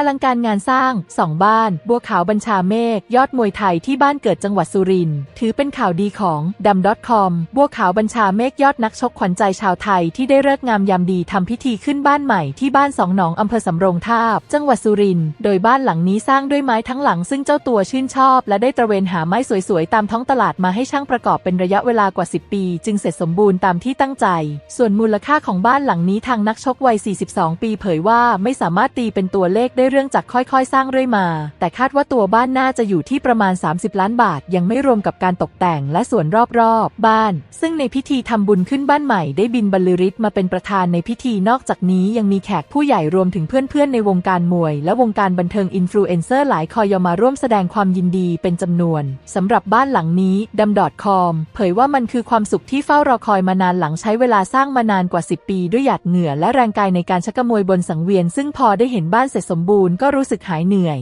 อลังการงานสร้างสองบ้าน บัวขาวบัญชาเมฆยอดมวยไทยที่บ้านเกิดจังหวัดสุรินทร์ถือเป็นข่าวดีของดัม .com บัวขาวบัญชาเมฆยอดนักชกขวัญใจชาวไทยที่ได้เลิกงามยามดีทำพิธีขึ้นบ้านใหม่ที่บ้านสองหนองอำเภอสำโรงทาบ จังหวัดสุรินทร์โดยบ้านหลังนี้สร้างด้วยไม้ทั้งหลัง ซึ่งเจ้าตัวชื่นชอบ และได้ตระเวนหาไม้สวยๆตามท้องตลาดมาให้ช่างประกอบเป็นระยะเวลากว่า 10 ปี จึงเสร็จสมบูรณ์ตามที่ตั้งใจ ส่วนมูลค่าของบ้านหลังนี้ทางนักชกวัย 42 ปี เผยว่าไม่สามารถตีเป็นตัวเลขได้เรื่องจากค่อยๆ สร้างเรื่อยมา แต่คาดว่าตัวบ้านน่าจะอยู่ที่ประมาณ 30 ล้านบาท ยังไม่รวมกับการตกแต่งและส่วนรอบๆ บ้าน ซึ่งในพิธีทำบุญขึ้นบ้านใหม่ได้บินบรรลือฤทธิ์มาเป็นประธานในพิธีนอกจากนี้ยังมีแขกผู้ใหญ่รวมถึงเพื่อนๆ ในวงการมวย และวงการบันเทิงอินฟลูเอนเซอร์หลายคอยมาร่วมแสดงความยินดีเป็นจำนวนสำหรับบ้านหลังนี้ดัมดอทคอมเผยว่ามันคือความสุขที่เฝ้ารอคอยมานานหลังใช้เวลาสร้างมานานกว่า 10 ปี ด้วยหยาดเหงื่อและแรงกายในการชักกระมวยบนสังเวียน ซึ่งพอได้เห็นบ้านเสร็จสมบูรณ์บูรณ์ก็รู้สึกหายเหนื่อย